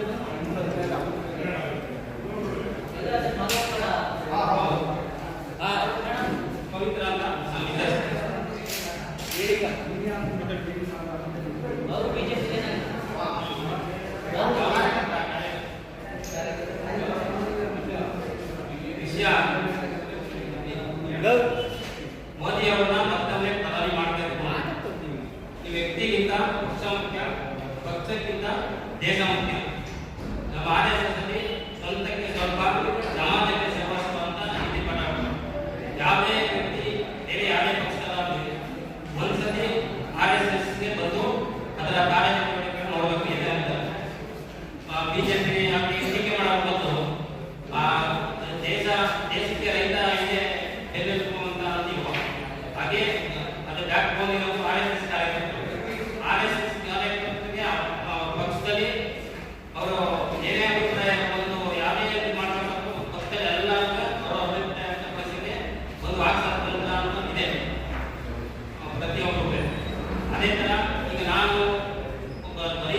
అనంతమైన లక్షణాల ఆహో ఆ కవిత్రాల సంహితస్ ఏది కన్నియాంత మత్రీ సంహారం గౌర్ బీజేనే వా దేశ్యా గౌ మోదేయో నామక్తనే తలారి మార్కతమా ఈ వ్యక్తికింట ఉత్తమ ముఖ్య భక్తకింట దేశా ముఖ్య బాధ్యత ಅದೇ ಥರ ಈಗ ನಾನು ಒಬ್ಬ ಬರೀ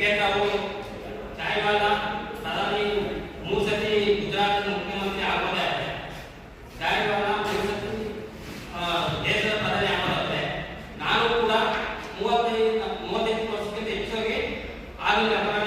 ಕ್ರಿಕೆಟ್ ಅವರು ಮೂರು ಸತಿ ಗುಜರಾತ್ ಮುಖ್ಯಮಂತ್ರಿ ಆಗೋದೇ ದೇಶದ ನಾನು ಕೂಡ ಮೂವತ್ತೈದು ಮೂವತ್ತೈದು ವರ್ಷಕ್ಕಿಂತ ಹೆಚ್ಚಾಗಿ ಆಗಿಲ್ಲ